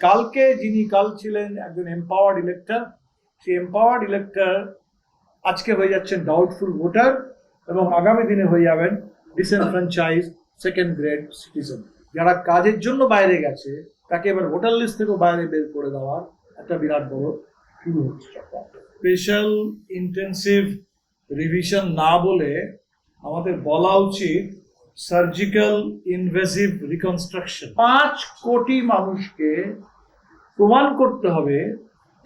কালকে যিনি, কাল ছিলেন একজন এম্পাওয়ার্ড ইলেক্টর সেই এম্পাওয়ার্ড ইলেক্টর আজকে হয়ে যাচ্ছেন ডাউটফুল ভোটার এবং আগামী দিনে হয়ে যাবেন ডিসএনফ্রাঞ্চাইজ সেকেন্ড গ্রেড সিটিজেন যারা কাজের জন্য বাইরে গেছে, তাকে এবার ভোটার লিস্ট থেকেও বাইরে বের করে দেওয়ার একটা বিরাট বড় শুরু হচ্ছে স্পেশাল ইন্টেন্সিভ রিভিশন না বলে আমাদের বলা উচিত সার্জিক্যাল ইনভেসিভ রিকনস্ট্রাকশন পাঁচ কোটি মানুষকে প্রমাণ করতে হবে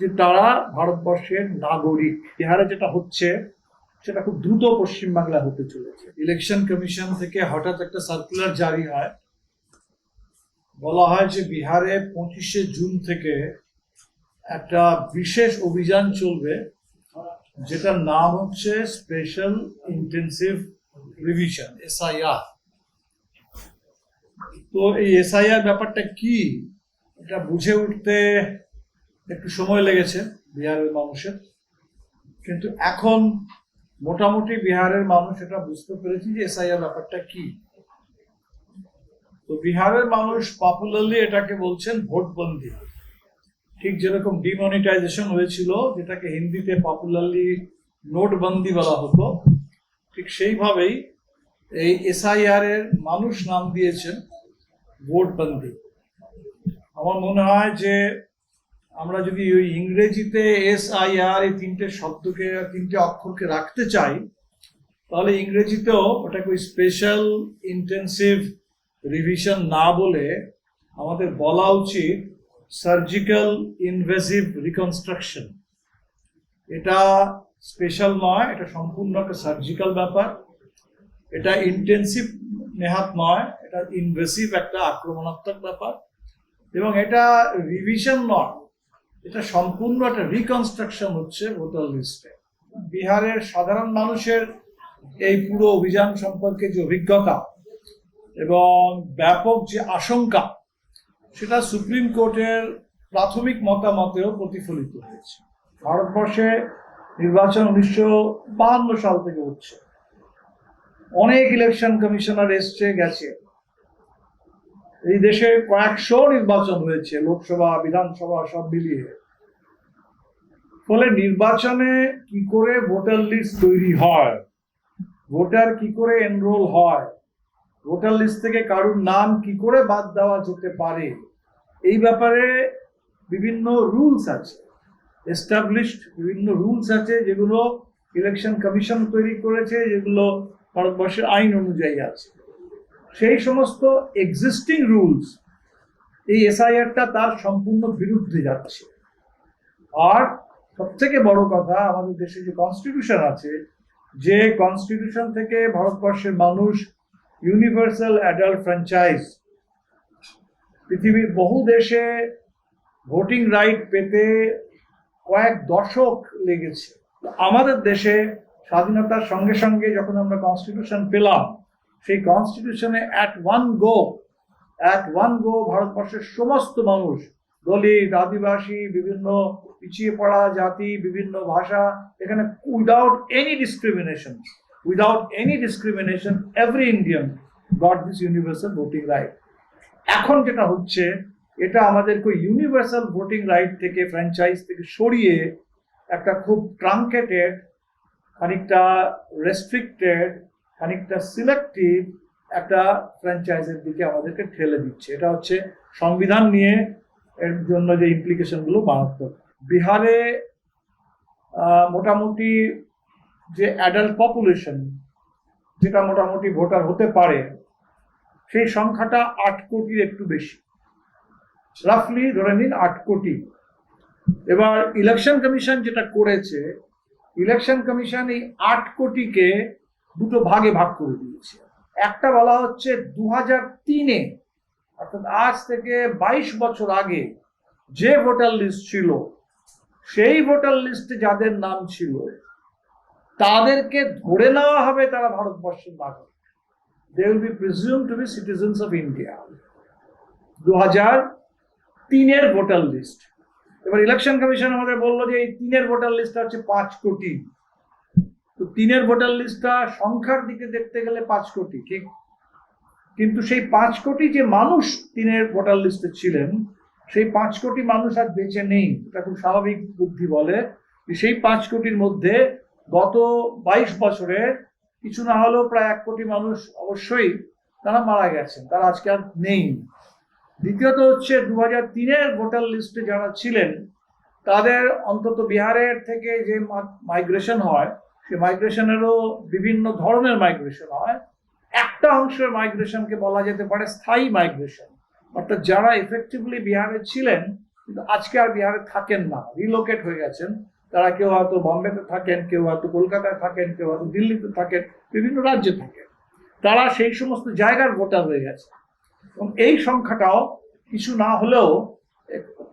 যে তারা ভারতবর্ষের নাগরিক। বিহারে যেটা হচ্ছে সেটা খুব দ্রুত পশ্চিমবাংলায় হতে চলেছে। ইলেকশন কমিশন থেকে হঠাৎ একটা সার্কুলার জারি হয়। বলা হয় যে বিহারে পঁচিশে জুন থেকে একটা বিশেষ অভিযান চলবে যেটার নাম হচ্ছে স্পেশাল ইন্টেন্সিভ রিভিশন এসআইআর তো এই এসআইআর ব্যাপারটা কি? এটা বুঝে উঠতে একটু সময় লেগেছে বিহারের মানুষের। কিন্তু এখন মোটামুটি বিহারের মানুষ এটা বুঝতে পেরেছে যে এসআইআর ব্যাপারটা কি। তো বিহারের মানুষ পপুলারলি এটাকে বলছেন ভোটবন্দি। ঠিক যেরকম ডিমনিটাইজেশন হয়েছিল, যেটাকে হিন্দিতে পপুলারলি নোটবন্দি বলা হতো, ঠিক সেইভাবেই এই এসআইআর এর মানুষ নাম দিয়েছেন। ভোটবন্দি আমার মনে হয় যে আমরা যদি ওই ইংরেজিতে এস আই আর এই তিনটে শব্দকে, তিনটে অক্ষরকে রাখতে চাই, তাহলে ইংরেজিতেও ওটাকে ওই স্পেশাল ইন্টেন্সিভ রিভিশন না বলে আমাদের বলা উচিত সার্জিক্যাল ইনভেসিভ রিকনস্ট্রাকশন এটা স্পেশাল নয়, এটা সম্পূর্ণ একটা সার্জিক্যাল ব্যাপার। এটা ইন্টেন্সিভ নেহাত নয়। এটা ইনভেসিভ একটা আক্রমণাত্মক ব্যাপার। এবং এটা রিভিশন নয়, এটা সম্পূর্ণ একটা রিকনস্ট্রাকশন হচ্ছে ভোটার লিস্টে বিহারের সাধারণ মানুষের এই পুরো অভিযান সম্পর্কে যে অভিজ্ঞতা এবং ব্যাপক যে আশঙ্কা, সেটা সুপ্রিম কোর্টের প্রাথমিক মতামতেও প্রতিফলিত হয়েছে। ভারতবর্ষে নির্বাচন উনিশশো বাহান্ন সাল থেকে হচ্ছে। অনেক ইলেকশন কমিশনার এসছে, গেছে। এই দেশে কয়েকশো নির্বাচন হয়েছে, লোকসভা, বিধানসভা, সব মিলিয়ে। ফলে নির্বাচনে কি করে ভোটার লিস্ট তৈরি হয়? ভোটার কি করে এনরোল হয়? ভোটার লিস্ট থেকে কারুর নাম কি করে বাদ দেওয়া যেতে পারে? এই ব্যাপারে বিভিন্ন রুলস আছে। এস্টাবলিশড বিভিন্ন রুলস আছে যেগুলো ইলেকশন কমিশন তৈরি করেছে, যেগুলো ভারতবর্ষের আইন অনুযায়ী আছে। সেই সমস্ত এক্সিস্টিং রুলস এই এসআইআরটা তার সম্পূর্ণ বিরুদ্ধে যাচ্ছে। আর সব থেকে বড় কথা, আমাদের দেশে যে কনস্টিটিউশন আছে, যে কনস্টিটিউশন থেকে ভারতবর্ষের মানুষ ইউনিভার্সাল অ্যাডাল্ট ফ্র্যাঞ্চাইজ পৃথিবীর বহু দেশে ভোটিং রাইট পেতে কয়েক দশক লেগেছে। আমাদের দেশে স্বাধীনতার সঙ্গে সঙ্গে যখন আমরা কনস্টিটিউশন পেলাম সেই কনস্টিটিউশনে at one go at one go ভারতবর্ষের সমস্ত মানুষ, দলিত, আদিবাসী, বিভিন্ন পিছিয়ে পড়া জাতি, বিভিন্ন ভাষা, এখানে without any discrimination without any discrimination every Indian got this universal voting right এখন যেটা হচ্ছে, এটা আমাদেরকে ইউনিভার্সাল ভোটিং রাইট থেকে ফ্র্যাঞ্চাইজ থেকে সরিয়ে একটা খুব ট্রাঙ্কেটেড খানিকটা রেস্ট্রিক্টেড খানিকটা সিলেক্টিভ একটা ফ্র্যাঞ্চাইজের দিকে আমাদেরকে ঠেলে দিচ্ছে। এটা হচ্ছে সংবিধান নিয়ে এর জন্য যে ইমপ্লিকেশনগুলো মারাত্মক। বিহারে মোটামুটি যে অ্যাডাল্ট পপুলেশন যেটা মোটামুটি ভোটার হতে পারে, সেই সংখ্যাটা আট কোটির একটু বেশি। রাফলি ধরে নিন আট কোটি। এবার ইলেকশন কমিশন যেটা করেছে ইলেকশন কমিশন এই আট কোটিকে দুটো ভাগে ভাগ করে দিয়েছে। একটা বলা হচ্ছে দু হাজার তিনে, অর্থাৎ আজ থেকে বাইশ বছর আগে যে ভোটার লিস্ট ছিল, সেই ভোটার লিস্টে যাদের নাম ছিল, তাদেরকে ধরে নেওয়া হবে তারা ভারতবর্ষের নাগরিক। They will be presume to be citizens of India দু হাজার তিনের ভোটার লিস্ট। এবার ইলেকশন কমিশন আমাদের বলল যে এই তিনের ভোটার লিস্টটা হচ্ছে পাঁচ কোটি। তো তিনের ভোটার লিস্টটা সংখ্যার দিকে দেখতে গেলে পাঁচ কোটি, ঠিক? কিন্তু সেই পাঁচ কোটি যে মানুষ তিনের ভোটার লিস্টে ছিলেন, সেই পাঁচ কোটি মানুষ আর বেঁচে নেই, এটা খুব স্বাভাবিক বুদ্ধি বলে। সেই পাঁচ কোটির মধ্যে গত বাইশ বছরে কিছু না হলেও প্রায় এক কোটি মানুষ অবশ্যই তারা মারা গেছেন, তারা আজকে আর নেই। দ্বিতীয়ত হচ্ছে দু হাজার তিনের ভোটার লিস্টে যারা ছিলেন, তাদের অন্তত বিহারের থেকে যে মাইগ্রেশন হয় সেই মাইগ্রেশনেরও বিভিন্ন ধরনের মাইগ্রেশন হয়। একটা অংশের মাইগ্রেশনকে বলা যেতে পারে স্থায়ী মাইগ্রেশন অর্থাৎ যারা এফেক্টিভলি বিহারে ছিলেন, কিন্তু আজকে আর বিহারে থাকেন না রিলোকেট হয়ে গেছেন, তারা কেউ হয়তো বম্বেতে থাকেন, কেউ হয়তো কলকাতায় থাকেন, কেউ হয়তো দিল্লিতে থাকেন, বিভিন্ন রাজ্যে থাকেন। তারা সেই সমস্ত জায়গার ভোটার হয়ে গেছে। এবং এই সংখ্যাটাও কিছু না হলেও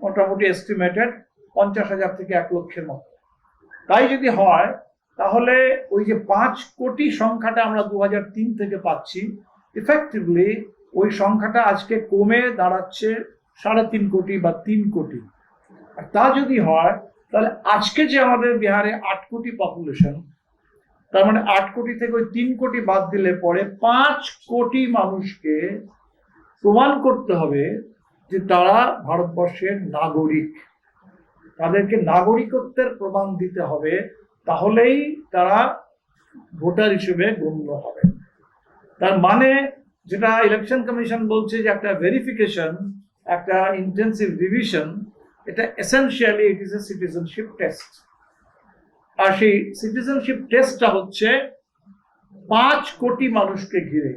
মোটামুটি এস্টিমেটেড পঞ্চাশ হাজার থেকে এক লক্ষের মতো। তাই যদি হয় তাহলে ওই যে পাঁচ কোটি সংখ্যাটা আমরা দু হাজার তিন থেকে পাচ্ছি ইফেক্টিভলি ওই সংখ্যাটা আজকে কমে দাঁড়াচ্ছে সাড়ে তিন কোটি বা তিন কোটি। আর তা যদি হয়, তাহলে আজকে যে আমাদের বিহারে আট কোটি পপুলেশন তার মানে আট কোটি থেকে ওই তিন কোটি বাদ দিলে পরে পাঁচ কোটি মানুষকে প্রমাণ করতে হবে যে তারা ভারতবর্ষের নাগরিক। তাদেরকে নাগরিকত্বের প্রমাণ দিতে হবে তাহলেই তারা ভোটার হিসেবে গণ্য হবে। তার মানে যেটা ইলেকশন কমিশন বলছে যে একটা ভেরিফিকেশন একটা ইন্টেন্সিভ রিভিশন এটা essentially it is a citizenship test আর সেই সিটিজেনশিপ টেস্টটা হচ্ছে পাঁচ কোটি মানুষকে ঘিরে।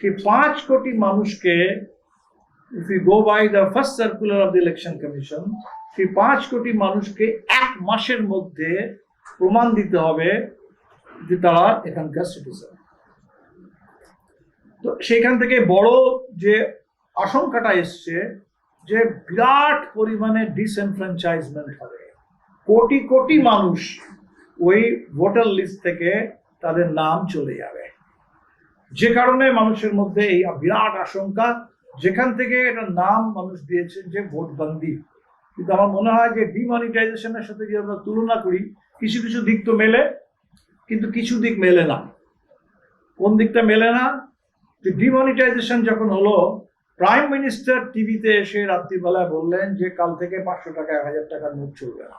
সেই পাঁচ কোটি মানুষকে if you go by the first circular of the election commission সেই পাঁচ কোটি মানুষকে এক মাসের মধ্যে প্রমাণ দিতে হবে যে তারা এখানকার সিটিজেন তো সেখান থেকে বড় যে আশঙ্কাটা এসছে যে বিরাট পরিমাণে ডিসএনফ্রাঞ্চাইজমেন্ট হবে। কোটি কোটি মানুষ ওই ভোটার লিস্ট থেকে তাদের নাম চলে যাবে। যে কারণে মানুষের মধ্যে এই বিরাট আশঙ্কা, যেখান থেকে এটা নাম মানুষ দিয়েছে যে ভোটবন্দি। কিন্তু আমার মনে হয় যে ডিমনিটাইজেশনের সাথে যদি আমরা তুলনা করি কিছু কিছু দিক তো মেলে, কিন্তু কিছু দিক মেলে না। কোন দিকটা মেলে না? যে ডিমনিটাইজেশন যখন হলো প্রাইম মিনিস্টার টিভিতে এসে রাত্রিবেলায় বললেন যে, কাল থেকে পাঁচশো টাকা, এক হাজার টাকার নোট চলবে না।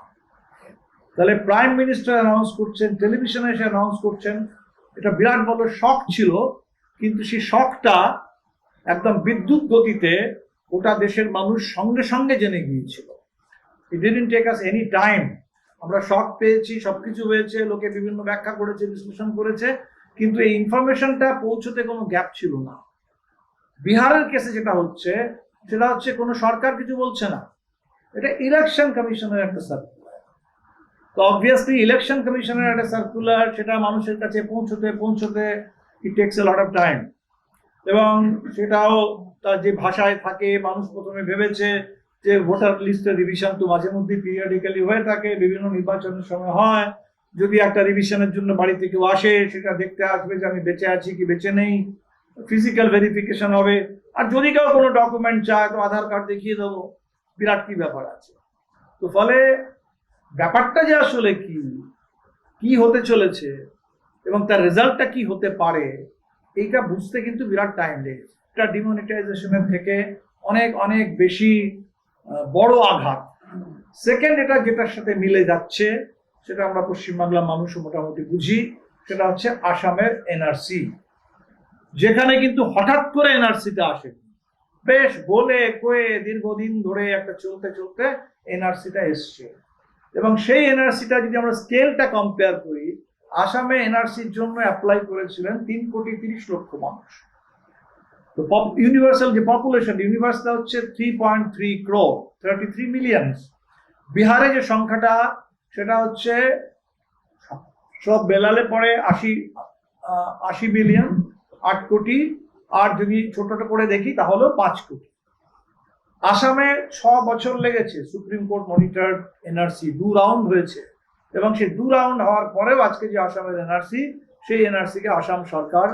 তাহলে প্রাইম মিনিস্টার অ্যানাউন্স করছেন টেলিভিশনে এসে অ্যানাউন্স করছেন, এটা বিরাট বড় শখ ছিল, কিন্তু সেই শখটা একদম বিদ্যুৎ গতিতে গোটা দেশের মানুষ সঙ্গে সঙ্গে জেনে গিয়েছিল। It didn't take us any time আমরা শখ পেয়েছি, সবকিছু হয়েছে, লোকে বিভিন্ন ব্যাখ্যা করেছে বিশ্লেষণ করেছে, কিন্তু এই ইনফরমেশনটা পৌঁছতে কোনো গ্যাপ ছিল না। বিহারের কেসে যেটা হচ্ছে, সেটা হচ্ছে কোনো সরকার কিছু বলছে না। এটা ইলেকশন কমিশনের একটা সার্কুলার তো অবভিয়াসলি ইলেকশন কমিশনের একটা সার্কুলার সেটা মানুষের কাছে পৌঁছতে পৌঁছতে it takes a lot of time এবং সেটাও তার যে ভাষায় থাকে, মানুষ প্রথমে ভেবেছে যে ভোটার লিস্টের রিভিশন তো মাঝে মধ্যে পিরিয়ডিক্যালি হয়ে থাকে, বিভিন্ন নির্বাচনের সময় হয়। যদি একটা রিভিশনের জন্য বাড়িতে কেউ আসে, সেটা দেখতে আসবে যে আমি বেঁচে আছি কি বেঁচে নেই ফিজিক্যাল ভেরিফিকেশন হবে। আর যদি কেউ কোনো ডকুমেন্ট চায় তো আধার কার্ড দেখিয়ে দেবো, বিরাট কি ব্যাপার আছে। তো ফলে ব্যাপারটা যে আসলে কি কি হতে চলেছে এবং তার রেজাল্টটা কি হতে পারে, এইটা বুঝতে কিন্তু বিরাট টাইম লেগেছে। এটা ডিমনিটাইজেশনের থেকে অনেক অনেক বেশি বড় আঘাত। সেকেন্ড এটা যেটার সাথে মিলে যাচ্ছে, সেটা আমরা পশ্চিমবাংলার মানুষ মোটামুটি বুঝি, সেটা হচ্ছে আসামের এনআরসি যেখানে কিন্তু হঠাৎ করে এনআরসিটা আসে। বেশ বলে কয়ে দীর্ঘদিন ধরে একটা চলতে চলতে এনআরসিটা এসছে। এবং সেই এনআরসিটা যদি আমরা স্কেলটা কম্পেয়ার করি, আসামে এনআরসির জন্য অ্যাপ্লাই করেছিলেন তিন কোটি তিরিশ লক্ষ মানুষ। তো ইউনিভার্সাল যে পপুলেশন ইউনিভার্সটা হচ্ছে three point three crore thirty three millions বিহারে যে সংখ্যাটা, সেটা হচ্ছে সব বেলালে পরে আশি আশি মিলিয়ন আট কোটি। আর যদি ছোটটা করে দেখি, তাহলেও পাঁচ কোটি। আসামে ছ বছর লেগেছে সুপ্রিম কোর্ট মনিটর এনআরসি, দু রাউন্ড হয়েছে। এবং সেই দু রাউন্ড হওয়ার পরেও আজকে যে আসামের এনআরসি, সেই এনআরসিকে আসাম সরকার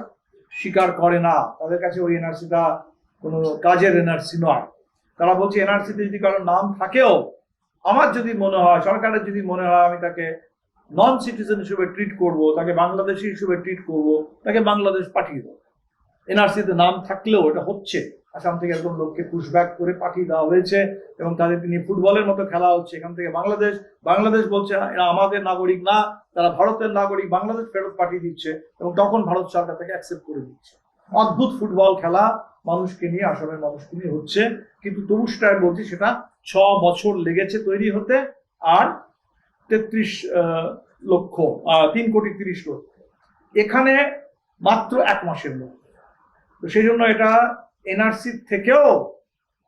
স্বীকার করে না। তাদের কাছে ওই এনআরসিটা কোনো কাজের এনআরসি নয়। তারা বলছে এনআরসিতে যদি কারোর নাম থাকেও, আমার যদি মনে হয়, সরকারের যদি মনে হয় আমি তাকে নন সিটিজেন হিসেবে ট্রিট করব, তাকে বাংলাদেশি হিসেবে ট্রিট করব, তাকে বাংলাদেশ পাঠিয়ে দেবো। এনআরসিতে নাম থাকলেও এটা হচ্ছে। আসাম থেকে একদম লোককে পুশব্যাক করে পাঠিয়ে দেওয়া হয়েছে এবং তাদেরকে নিয়ে ফুটবলের মতো খেলা হচ্ছে। এখান থেকে বাংলাদেশ বাংলাদেশ বলছে, এরা আমাদের নাগরিক না, তারা ভারতের নাগরিক, বাংলাদেশ ফেরত পাঠিয়ে দিচ্ছে। এবং তখন ভারত সরকার তাকে অ্যাকসেপ্ট করে দিচ্ছে। অদ্ভুত ফুটবল খেলা মানুষকে নিয়ে আসামের মানুষকে নিয়ে হচ্ছে। কিন্তু তবু বলছি, সেটা ছ বছর লেগেছে তৈরি হতে, আর তেত্রিশ লক্ষ তিন কোটি তিরিশ লক্ষ। এখানে মাত্র এক মাসের মধ্যে। তো সেই জন্য এটা এনআরসি থেকেও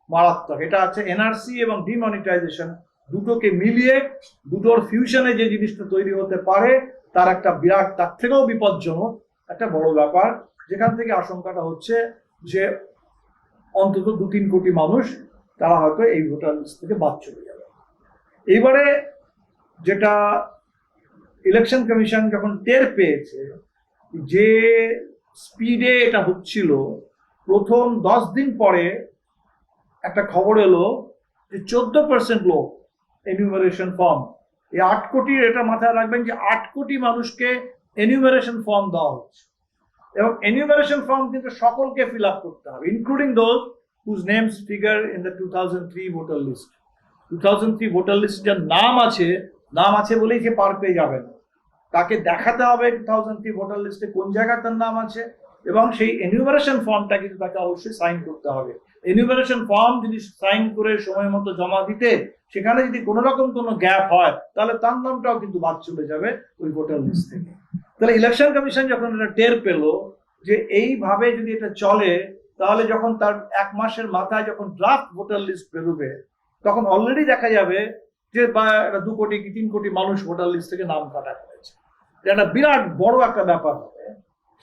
মারাত্মক। এটা আছে এনআরসি এবং ডিমনিটাইজেশন। দুটোকে মিলিয়ে দুটোর ফিউশনে যে জিনিসটা তৈরি হতে পারে, তার একটা বিরাট, তার থেকেও বিপজ্জনক একটা বড় ব্যাপার। যেখান থেকে আশঙ্কাটা হচ্ছে যে অন্তত দু তিন কোটি মানুষ, তারা হয়তো এই ভোটার লিস্ট থেকে বাদ চলে যাবে। এইবারে যেটা ইলেকশন কমিশন যখন টের পেয়েছে, যে স্পিডে এটা হচ্ছিল প্রথম দশ দিন পরে একটা খবর এলো যে চোদ্দ পার্সেন্ট লোক এনিউমারেশন ফর্ম এই আট কোটির এটা মাথায় রাখবেন যে আট কোটি মানুষকে এনিউমারেশন ফর্ম দেওয়া হচ্ছে। এবং এনিউমারেশন ফর্ম কিন্তু সকলকে ফিল আপ করতে হবে including those whose names figure in the two thousand three voter list two thousand three voter list যার নাম আছে নাম আছে বলেই সে পার পেয়ে যাবে না। তাকে দেখাতে হবে টু থাউজেন্ড থ্রি ভোটার লিস্টে কোন জায়গায় তার নাম আছে এবং সেই এনিউমারেশন ফর্মটা কিন্তু তাকে অবশ্যই সাইন করতে হবে। এনিউমারেশন ফর্ম যদি সাইন করে সময় মতো জমা দিতে, সেখানে যদি কোনো রকম কোনো গ্যাপ হয়, তাহলে তার নামটাও কিন্তু বাদ চলে যাবে ওই ভোটার লিস্ট থেকে। তাহলে ইলেকশন কমিশন যখন এটা টের পেল যে এইভাবে যদি এটা চলে, তাহলে যখন তার এক মাসের মাথায় যখন ড্রাফট ভোটার লিস্ট বেরোবে, তখন অলরেডি দেখা যাবে যে বা দু কোটি কি তিন কোটি মানুষ ভোটার লিস্ট থেকে নাম কাটা হয়েছে এটা একটা বিরাট বড় একটা ব্যাপার হবে।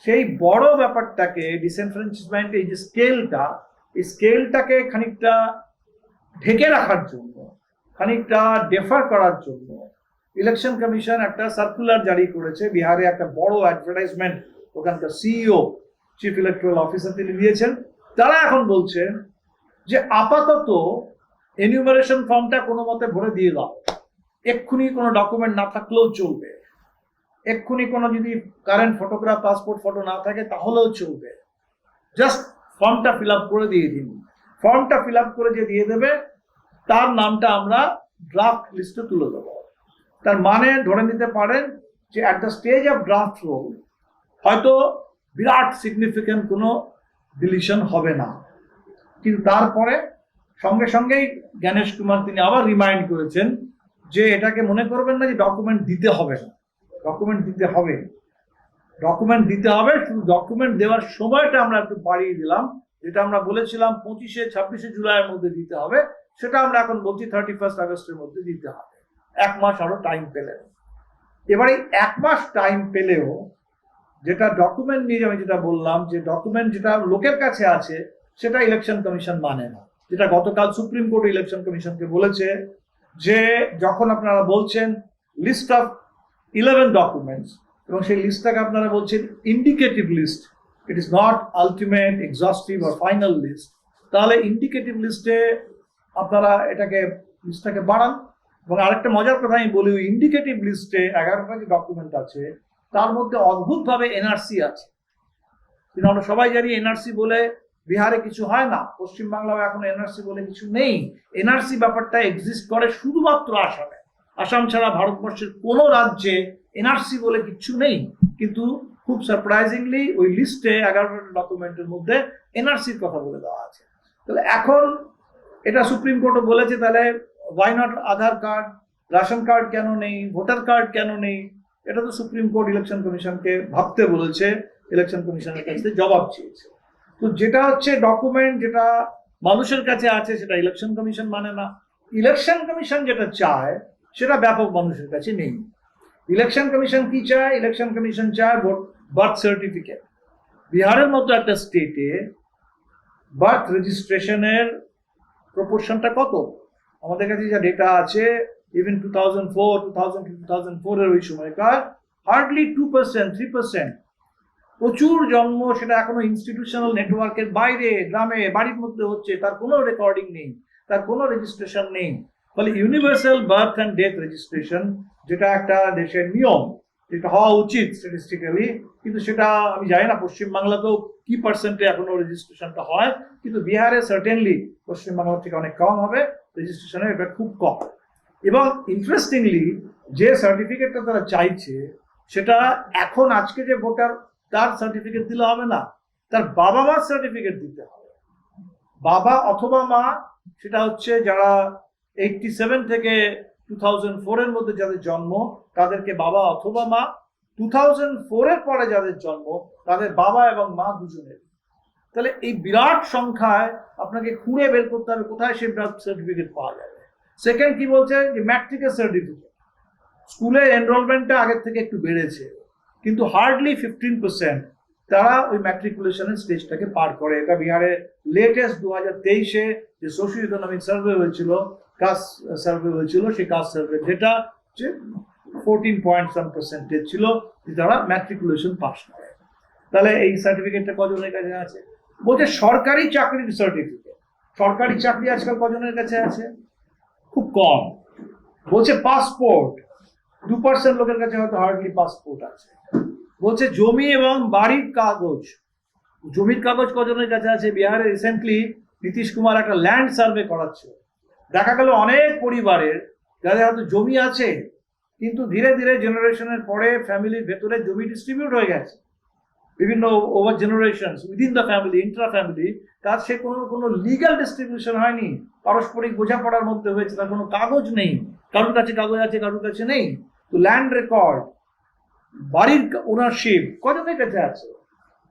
সেই বড় ব্যাপারটাকে ডিসেনফ্রেঞ্চমেন্ট এই যে স্কেলটা এই স্কেলটাকে খানিকটা ঢেকে রাখার জন্য, খানিকটা ডেফার করার জন্য ইলেকশন কমিশন একটা সার্কুলার জারি করেছে। বিহারে একটা বড় অ্যাডভার্টাইজমেন্ট ওখানকার সিইও চিফ ইলেকট্রাল অফিসার তিনি দিয়েছেন। তারা এখন বলছেন যে আপাতত এনিউমারেশন ফর্মটা কোনো মতে ভরে দিয়ে দাও। এক্ষুনি কোনো ডকুমেন্ট না থাকলেও চলবে। এক্ষুনি কোনো যদি কারেন্ট ফটোগ্রাফ পাসপোর্ট ফটো না থাকে, তাহলেও চলবে। জাস্ট ফর্মটা ফিল আপ করে দিয়ে দিন। ফর্মটা ফিল আপ করে যে দিয়ে দেবে, তার নামটা আমরা ড্রাফট লিস্টে তুলে দেবো। তার মানে ধরে নিতে পারেন যে at the stage of draft roll হয়তো বিরাট সিগনিফিক্যান্ট কোনো ডিলিশন হবে না। কিন্তু তারপরে সঙ্গে সঙ্গেই জ্ঞানেশ কুমার তিনি আবার রিমাইন্ড করেছেন যে এটাকে মনে করবেন না যে ডকুমেন্ট দিতে হবে না। ডকুমেন্ট দিতে হবে। ডকুমেন্ট দিতে হবে, শুধু ডকুমেন্ট দেওয়ার সময়টা আমরা একটু বাড়িয়ে দিলাম। যেটা আমরা বলেছিলাম, পঁচিশে, ছাব্বিশে জুলাইয়ের মধ্যে দিতে হবে। সেটা আমরা এখন বলছি থার্টি ফার্স্ট আগস্টের মধ্যে দিতে হবে। এক মাস আরও টাইম পেলেন এবারে এক মাস টাইম পেলেও যেটা ডকুমেন্ট নিয়ে আমি যেটা বললাম, যে ডকুমেন্ট যেটা লোকের কাছে আছে, সেটা ইলেকশন কমিশন মানে না। যেটা গতকাল সুপ্রিম কোর্ট ইলেকশন কমিশনকে বলেছে, যে যখন আপনারা বলছেন লিস্ট অফ ইলেভেন ডকুমেন্টস এবং সেই লিস্টটাকে আপনারা বলছেন indicative list it is not ultimate exhaustive R final list তাহলে ইন্ডিকেটিভ লিস্টে আপনারা এটাকে লিস্টটাকে বাড়ান। এবং আরেকটা মজার কথা আমি বলি ইন্ডিকেটিভ লিস্টে এগারোটা যে ডকুমেন্ট আছে, তার মধ্যে অদ্ভুতভাবে এনআরসি আছে। কিন্তু আমরা সবাই জানি এনআরসি বলে বিহারে কিছু হয় না। পশ্চিমবাংলাও এখন এনআরসি বলে কিছু নেই। এনআরসি ব্যাপারটা এক্সিস্ট করে শুধুমাত্র আসামে। আসাম ছাড়া ভারতবর্ষের কোনো রাজ্যে এনআরসি বলে কিছু নেই। কিন্তু খুব সারপ্রাইজিংলি ওই লিস্টে এগারোটা ডকুমেন্টের মধ্যে এনআরসির কথা বলে দেওয়া আছে। তাহলে এখন এটা সুপ্রিম কোর্টও বলেছে, তাহলে why not Aadhaar card ration card কেন নেই ভোটার কার্ড কেন নেই? এটা তো সুপ্রিম কোর্ট ইলেকশন কমিশনকে ভাবতে বলেছে ইলেকশন কমিশনের কাছে জবাব চেয়েছে। তো যেটা হচ্ছে ডকুমেন্ট যেটা মানুষের কাছে আছে, সেটা ইলেকশন কমিশন মানে না। ইলেকশন কমিশন যেটা চায় সেটা ব্যাপক মানুষের কাছে নেই। ইলেকশন কমিশন কি চায়? ইলেকশন কমিশন চায় ভোট বার্থ সার্টিফিকেট বিহারের মতো একটা স্টেটে বার্থ রেজিস্ট্রেশনের প্রপোর্শনটা কত? আমাদের কাছে যা ডেটা আছে even two thousand four two thousand two thousand ওই সময়কার hardly two percent three percent প্রচুর জন্ম সেটা এখনও ইনস্টিটিউশনাল নেটওয়ার্কের বাইরে, গ্রামে, বাড়ির মধ্যে হচ্ছে, তার কোনো রেকর্ডিং নেই, তার কোনো রেজিস্ট্রেশন নেই। ফলে universal birth and death registration যেটা একটা দেশের নিয়ম, যেটা হওয়া উচিত স্ট্যাটিস্টিক্যালি কিন্তু সেটা আমি জানি না পশ্চিমবাংলাতেও কি পার্সেন্টে এখনও রেজিস্ট্রেশনটা হয়, কিন্তু বিহারে সার্টেনলি পশ্চিমবাংলার থেকে অনেক কম হবে রেজিস্ট্রেশনের এটা খুব কম। এবং ইন্টারেস্টিংলি যে সার্টিফিকেটটা তারা চাইছে, সেটা এখন আজকে যে ভোটার তার সার্টিফিকেট দিলে হবে না, তার বাবা মার সার্টিফিকেট দিতে হবে। বাবা অথবা মা, সেটা হচ্ছে যারা এইটটি সেভেন থেকে টু থাউজেন্ড ফোরের মধ্যে যাদের জন্ম, তাদেরকে বাবা অথবা মা টু থাউজেন্ড ফোরের পরে যাদের জন্ম, তাদের বাবা এবং মা দুজনের। তাহলে এই বিরাট সংখ্যায় আপনাকে খুঁড়ে বের করতে হবে, কোথায় সেই বার্থ সার্টিফিকেট পাওয়া যাবে? সেকেন্ড কি বলছে? যে ম্যাট্রিকের সার্টিফিকেট স্কুলের এনরোলমেন্টটা আগের থেকে একটু বেড়েছে, কিন্তু হার্ডলি ফিফটিন পার্সেন্ট তারা ওই ম্যাট্রিকুলেশনের স্টেজটাকে পার করে। এটা বিহারে লেটেস্ট দু হাজার তেইশে যে সোশিও ইকোনমিক সার্ভে হয়েছিল কাস্ট সার্ভে হয়েছিল, সেই কাস্ট সার্ভে যেটা যে ফোরটিন পয়েন্ট সাম পার্সেন্টেজ ছিল তারা ম্যাট্রিকুলেশন পাস করে। তাহলে এই সার্টিফিকেটটা কজনের কাছে আছে? বলছে সরকারি চাকরির সার্টিফিকেট সরকারি চাকরি আজকাল কজনের কাছে আছে? খুব কম। বলছে পাসপোর্ট দু পার্সেন্ট লোকের কাছে হয়তো হার্ডলি পাসপোর্ট আছে। বলছে জমি এবং বাড়ির কাগজ। জমির কাগজ কজনের কাছে আছে? বিহারে রিসেন্টলি নীতিশ কুমার একটা ল্যান্ড সার্ভে করাচ্ছে। দেখা গেল অনেক পরিবারের যাদের হয়তো জমি আছে, কিন্তু ধীরে ধীরে জেনারেশনের পরে ফ্যামিলির ভেতরে জমি ডিস্ট্রিবিউট হয়ে গেছে। বিভিন্ন over generation within the family intra family তার সে কোনো কোনো লিগাল ডিস্ট্রিবিউশন হয়নি। পারস্পরিক বোঝাপড়ার মধ্যে হয়েছে, তার কোনো কাগজ নেই। কারোর কাছে কাগজ আছে, কারোর কাছে নেই। তো ল্যান্ড রেকর্ড বাড়ির ওনারশিপ কজনের কাছে আছে?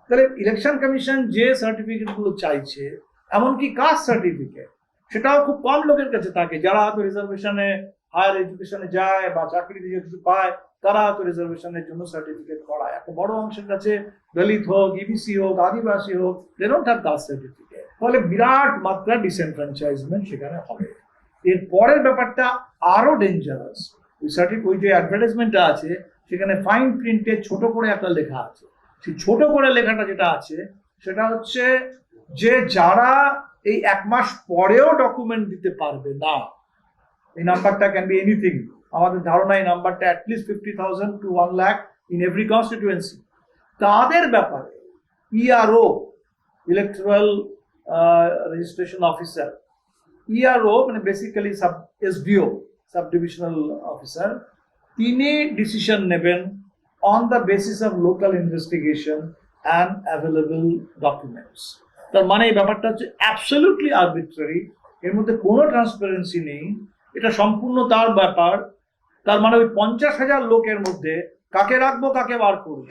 তাহলে ইলেকশন কমিশন যে সার্টিফিকেটগুলো চাইছে, এমনকি কাস্ট সার্টিফিকেট সেটাও খুব কম লোকের কাছে থাকে। যারা হয়তো রিজার্ভেশনে হায়ার এডুকেশনে যায় বা চাকরি যে কিছু পায়, তারা হয়তো রিজার্ভেশনের জন্য সার্টিফিকেট করায়। একটা বড় অংশের কাছে দলিত হোক ইবিসি হোক, আদিবাসী হোক দে হ্যাভ কাস্ট সার্টিফিকেট ফলে বিরাট মাত্রা ডিসেন্ট্রাঞ্চাইজমেন্ট সেখানে হবে। এর পরের ব্যাপারটা আরও ডেঞ্জারাস ওই সার্টিফিক ওই যে অ্যাডভার্টাইজমেন্টটা আছে, সেখানে ফাইন প্রিন্টে ছোট করে একটা লেখা আছে। সেই ছোট করে লেখাটা যেটা আছে, সেটা হচ্ছে যে যারা এই এক মাস পরেও ডকুমেন্ট দিতে পারবে না। এই নাম্বারটা ক্যান বি এনিথিং আমাদের ধারণা এই নাম্বারটা at least fifty thousand two one lakh in every constituency তাদের ব্যাপারে ERO electoral registration officer ERO মানে basically sub SDO sub divisional officer তিনি ডিসিশন নেবেন on the basis of local investigation and available documents তার মানে এই ব্যাপারটা হচ্ছে অ্যাবসলিউটলি আরবিট্রারি এর মধ্যে কোনো ট্রান্সপারেন্সি নেই, এটা সম্পূর্ণ তার ব্যাপার, তার মানে ওই পঞ্চাশ হাজার লোকের মধ্যে কাকে রাখব, কাকে বার করব?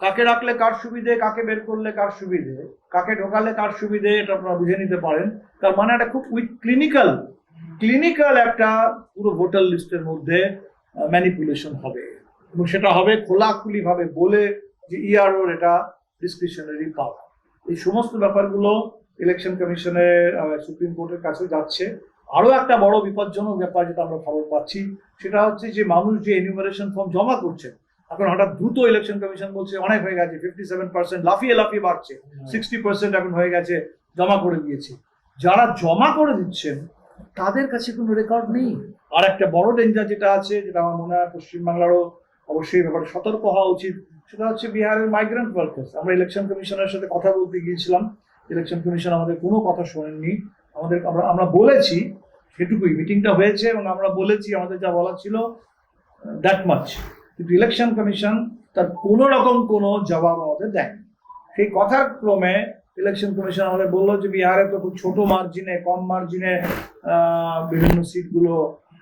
কাকে রাখলে কার সুবিধে, কাকে বের করলে কার সুবিধে, কাকে ঢোকালে কার সুবিধে, এটা আপনারা বুঝে নিতে পারেন। তার মানে একটা খুব উইথ ক্লিনিক্যাল ক্লিনিক্যাল একটা পুরো ভোটার লিস্টের মধ্যে ম্যানিপুলেশন হবে। এবং সেটা হবে খোলাখুলি ভাবে বলে যে ইআরওর এটা ডিসক্রিপশনারি পাওয়া এই সমস্ত ব্যাপারগুলো ইলেকশন কমিশনের সুপ্রিম কোর্টের কাছে যাচ্ছে। আরও একটা বড় বিপজ্জনক ব্যাপার যেটা আমরা খবর পাচ্ছি সেটা হচ্ছে যে মানুষ যে এনিউমারেশন ফর্ম জমা করছে এখন হঠাৎ দ্রুত ইলেকশন কমিশন বলছে অনেক হয়ে গেছে ফিফটি সেভেন পার্সেন্ট লাফিয়ে লাফিয়ে বাড়ছে সিক্সটি পার্সেন্ট এখন হয়ে গেছে জমা করে দিয়েছে। যারা জমা করে দিচ্ছেন তাদের কাছে কোনো রেকর্ড নেই। আর একটা বড় ডেঞ্জার যেটা আছে যেটা আমার মনে হয় পশ্চিমবাংলারও অবশ্যই ব্যাপারে সতর্ক হওয়া উচিত। সেটা হচ্ছে বিহারের মাইগ্রেন্ট ওয়ার্কার্স আমরা ইলেকশন কমিশনের সাথে কথা বলতে গিয়েছিলাম। ইলেকশন কমিশন আমাদের কোনো কথা শোনেননি। আমাদের আমরা আমরা বলেছি সেটুকুই। মিটিংটা হয়েছে এবং আমরা বলেছি, আমাদের যা বলা ছিল দ্যাট মাচ কিন্তু ইলেকশন কমিশন তার কোনো রকম কোনো জবাব আমাদের দেয়নি। সেই কথার ক্রমে ইলেকশন কমিশন আমাদের বলল যে, বিহারে তো খুব ছোট মার্জিনে কম মার্জিনে বিভিন্ন সিটগুলো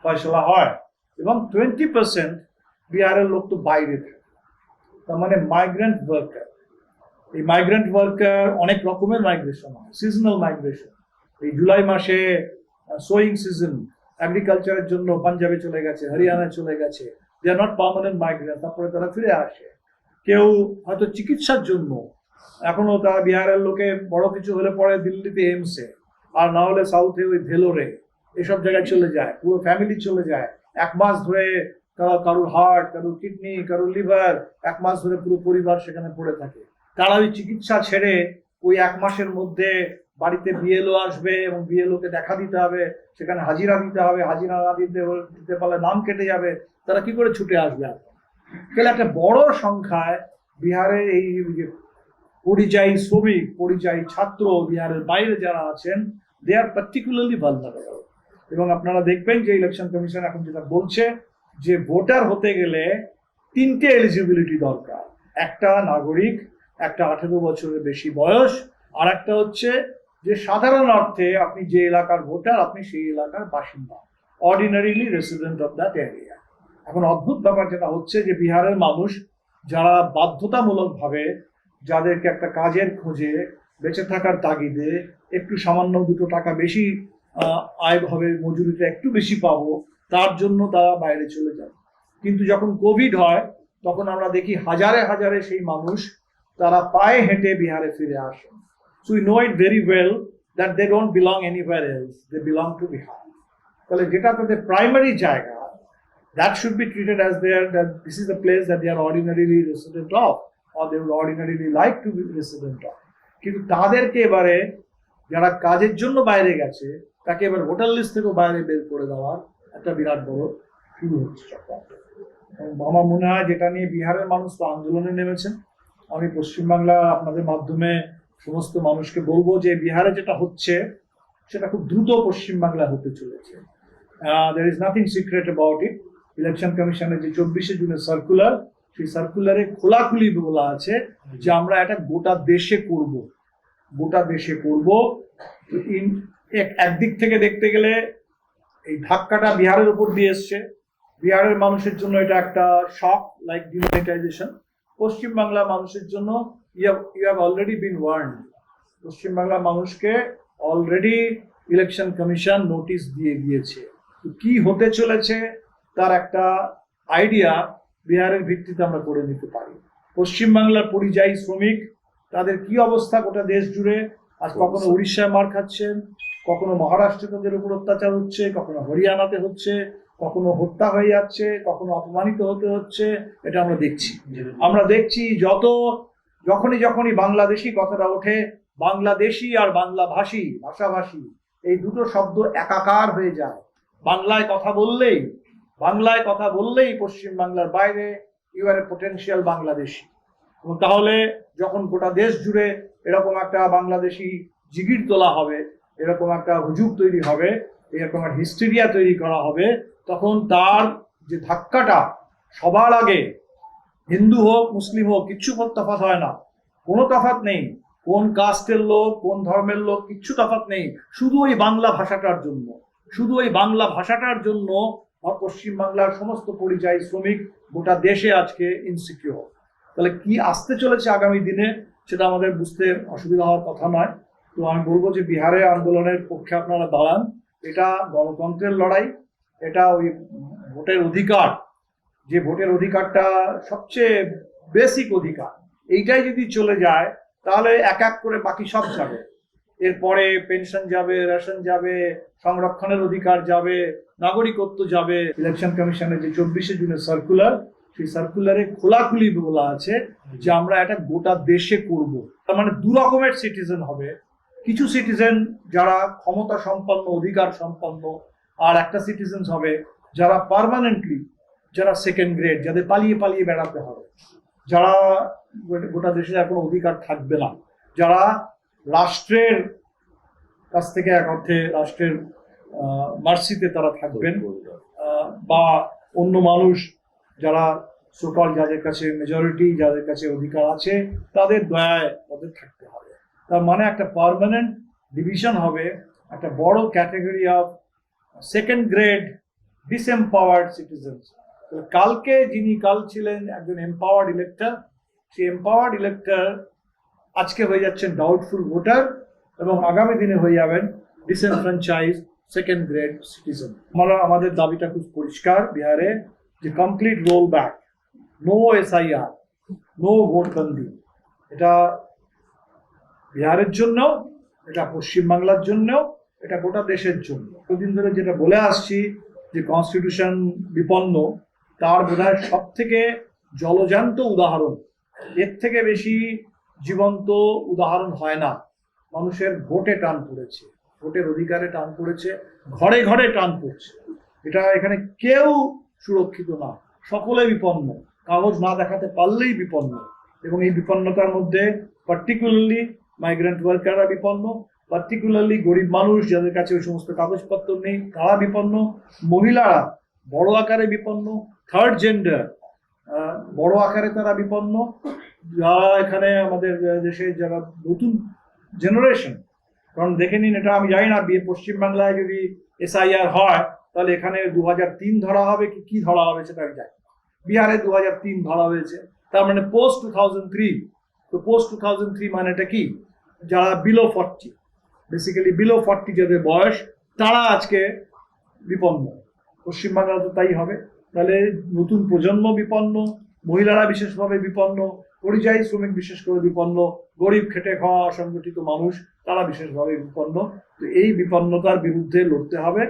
ফয়সলা হয়। এবং টোয়েন্টি পার্সেন্ট বিহারের লোক তো বাইরে থাকে। তার মানে মাইগ্রেন্ট ওয়ার্কার এই মাইগ্রেন্ট ওয়ার্কার অনেক রকমের মাইগ্রেশন হয়। সিজনাল মাইগ্রেশন এই জুলাই মাসে সোয়িং সিজন এগ্রিকালচারের জন্য পাঞ্জাবে চলে গেছে, হরিয়ানায় চলে গেছে। They are not permanent migrant তারপরে তারা ফিরে আসে। কেউ হয়তো চিকিৎসার জন্য। এখনও তারা বিহারের লোকে বড় কিছু হলে পরে দিল্লিতে এমসে আর না হলে সাউথে ওই ভেলোরে। এসব জায়গায় চলে যায়। পুরো ফ্যামিলি চলে যায়। এক মাস ধরে কারোর হার্ট কারোর কিডনি কারোর লিভার এক মাস ধরে পুরো পরিবার সেখানে পড়ে থাকে। তারা ওই চিকিৎসা ছেড়ে ওই এক মাসের মধ্যে বাড়িতে বিএলও আসবে এবং বিএলও কে দেখা দিতে হবে, সেখানে হাজিরা দিতে হবে, হাজিরা না দিতে দিতে পারলে নাম কেটে যাবে, তারা কি করে ছুটে আসবে তাহলে একটা বড় সংখ্যায় বিহারের এই পরিযায়ী শ্রমিক, পরিযায়ী ছাত্র বিহারের বাইরে যারা আছেন দে আর পার্টিকুলারলি ভালনারেবল এবং আপনারা দেখবেন যে ইলেকশন কমিশন এখন যেটা বলছে যে ভোটার হতে গেলে তিনটে এলিজিবিলিটি দরকার। একটা নাগরিক, একটা আঠেরো বছরের বেশি বয়স, আর একটা হচ্ছে যে সাধারণ অর্থে আপনি যে এলাকার ভোটার, আপনি সেই এলাকার বাসিন্দা। Ordinarily resident of that area এখন অদ্ভুত ব্যাপার যেটা হচ্ছে যে বিহারের মানুষ যারা বাধ্যতামূলকভাবে যাদেরকে একটা কাজের খোঁজে বেঁচে থাকার তাগিদে একটু সামান্য দুটো টাকা বেশি আয় হবে, মজুরিটা একটু বেশি পাবো তার জন্য তারা বাইরে চলে যায় কিন্তু যখন কোভিড হয়, তখন আমরা দেখি হাজারে হাজারে সেই মানুষ তারা পায়ে হেঁটে বিহারে ফিরে আসে। So we know it very well that they don't belong anywhere else they belong to Bihar তাহলে যেটা তাদের প্রাইমারি জায়গা that should be treated as their, that this is the that they are ordinarily resident of, or they would ordinarily like to be resident of. কিন্তু তাদেরকে এবারে যারা কাজের জন্য বাইরে গেছে, তাকে এবার হোটেল লিস্ট থেকেও বাইরে বের করে দেওয়ার একটা বিরাট বড় শুরু হচ্ছে চক্রান্ত। আমার মনে হয় যেটা নিয়ে বিহারের মানুষ তো আন্দোলনে নেমেছেন, আমি পশ্চিমবাংলা আপনাদের মাধ্যমে সমস্ত মানুষকে বলব যে বিহারে যেটা হচ্ছে, সেটা খুব দ্রুত পশ্চিমবাংলায় হতে চলেছে। There is nothing secret about it election কমিশনের যে চব্বিশে জুনের সার্কুলার সেই সার্কুলারে খোলাখুলি বলা আছে যে আমরা এটা গোটা দেশে করব। গোটা দেশে করব। একদিক থেকে দেখতে গেলে এই ধাক্কাটা বিহারের উপর দিয়ে এসছে। বিহারের মানুষের জন্য এটা একটা শক লাইক ডিমনিটাইজেশন পশ্চিমবাংলার মানুষের জন্য you have already been warn পশ্চিমবাংলার মানুষকে অলরেডি ইলেকশন কমিশন নোটিশ দিয়ে দিয়েছে। তো কি হতে চলেছে তার একটা আইডিয়া বিহারের ভিত্তিতে আমরা করে নিতে পারি। পশ্চিমবাংলার পরিযায়ী শ্রমিক তাদের কি অবস্থা গোটা দেশ জুড়ে? আজ কখনো উড়িষ্যায় মার খাচ্ছেন কখনো মহারাষ্ট্রে তাদের উপর অত্যাচার হচ্ছে, কখনো হরিয়ানাতে হচ্ছে, কখনো হত্যা হয়ে যাচ্ছে, কখনো অপমানিত হতে হচ্ছে, এটা আমরা দেখছি। আমরা দেখছি যত, যখনই যখনই বাংলাদেশি কথাটা ওঠে, বাংলাদেশি আর বাংলা ভাষী ভাষাভাষী, এই দুটো শব্দ একাকার হয়ে যায়। বাংলায় কথা বললেই, বাংলায় কথা বললেই পশ্চিম বাংলার বাইরে you are a potential Bangladeshi. তাহলে যখন গোটা দেশ জুড়ে এরকম একটা বাংলাদেশি জিগির তোলা হবে এরকম একটা হুজুগ তৈরি হবে, এরকম একটা হিস্টেরিয়া তৈরি করা হবে, তখন তার যে ধাক্কাটা সবার আগে হিন্দু হোক, মুসলিম হোক, কিচ্ছু তফাৎ হয় না। কোনো তফাৎ নেই। কোন কাস্টের লোক, কোন ধর্মের লোক, কিচ্ছু তফাৎ নেই। শুধু ওই বাংলা ভাষাটার জন্য। শুধু ওই বাংলা ভাষাটার জন্য আর পশ্চিমবাংলার সমস্ত পরিযায়ী শ্রমিক গোটা দেশে আজকে ইনসিকিউর তাহলে কি আসতে চলেছে আগামী দিনে, সেটা আমাদের বুঝতে অসুবিধা হওয়ার কথা নয়। তো আমি বলব যে বিহারে আন্দোলনের পক্ষে আপনারা দাঁড়ান। এটা গণতন্ত্রের লড়াই, এটা ওই ভোটের অধিকার, যে ভোটের অধিকারটা সবচেয়ে বেসিক অধিকার, এইটাই যদি চলে যায়, তাহলে এক এক করে বাকি সব যাবে। এরপরে পেনশন যাবে, রেশন যাবে, সংরক্ষণের অধিকার যাবে, নাগরিকত্ব যাবে। ইলেকশন কমিশনের যে চব্বিশে জুনের সার্কুলার সেই সার্কুলারে খোলাখুলি বলা আছে যে আমরা এটা গোটা দেশে করব। তার মানে দু রকমের সিটিজেন হবে। কিছু সিটিজেন যারা ক্ষমতা সম্পন্ন অধিকার সম্পন্ন আর একটা সিটিজেন হবে যারা পার্মানেন্টলি যারা সেকেন্ড গ্রেড যাদের পালিয়ে পালিয়ে বেড়াতে হবে। যারা গোটা দেশে আর কোনো অধিকার থাকবে না। যারা রাষ্ট্রের কাছ থেকে এক অর্থে রাষ্ট্রের মার্সিতে তারা থাকবেন বা অন্য মানুষ যারা সোকল যাদের কাছে মেজরিটি যাদের কাছে অধিকার আছে তাদের দয়ায় তাদের থাকতে হবে। তার মানে একটা পারমানেন্ট ডিভিশন হবে, একটা বড় category of second grade disempowered citizens কালকে যিনি, কাল ছিলেন একজন এম্পাওয়ার্ড ইলেক্টর সেই এম্পাওয়ার্ড ইলেক্টর আজকে হয়ে যাচ্ছেন ডাউটফুল ভোটার এবং আগামী দিনে হয়ে যাবেন ডিসএনফ্রাঞ্চাইজ সেকেন্ড গ্রেড সিটিজেন আমরা, আমাদের দাবিটা খুব পরিষ্কার বিহারে, যে complete roll back no SIR no ভোটবন্দি এটা বিহারের জন্য এটা পশ্চিমবাংলার জন্য এটা গোটা দেশের জন্য। কদিন ধরে যেটা বলে আসছি যে কনস্টিটিউশন বিপন্ন, তার বোধহয় সব থেকে জলজান্ত উদাহরণ, এর থেকে বেশি জীবন্ত উদাহরণ হয় না। মানুষের ভোটে টান পড়েছে, ভোটের অধিকারে টান পড়েছে, ঘরে ঘরে টান পড়ছে। এটা এখানে কেউ সুরক্ষিত না, সকলে বিপন্ন, কাগজ না দেখাতে পারলেই বিপন্ন। এবং এই বিপন্নতার মধ্যে পার্টিকুলারলি মাইগ্রেন্ট ওয়ার্কাররা বিপন্ন পার্টিকুলারলি গরিব মানুষ যাদের কাছে ওই সমস্ত কাগজপত্র নেই, তারা বিপন্ন, মহিলারা বড় আকারে বিপন্ন থার্ড জেন্ডার বড় আকারে তারা বিপন্ন, যারা এখানে আমাদের দেশে যারা নতুন জেনারেশন কারণ দেখে নিন এটা আমি জানি না, বি- পশ্চিমবাংলায় যদি এসআইআর হয়, তাহলে এখানে দু তিন ধরা হবে কি কি ধরা হবে সেটা আমি জানি বিহারে দু তিন ধরা হয়েছে, তার মানে পোস্ট টু থাউজেন্ড থ্রি তো পোস্ট টু থাউজেন্ড থ্রি মানেটা কি? যারা below forty basically below forty যাদের বয়স, তারা আজকে বিপন্ন। পশ্চিমবাংলা তো তাই হবে। তাহলে নতুন প্রজন্ম বিপন্ন, মহিলারা বিশেষভাবে বিপন্ন, পরিযায়ী শ্রমিক বিশেষ করে বিপন্ন, গরিব খেটে খাওয়া অসংগঠিত মানুষ, তারা বিশেষভাবে বিপন্ন। তো এই বিপন্নতার বিরুদ্ধে লড়তে হবে।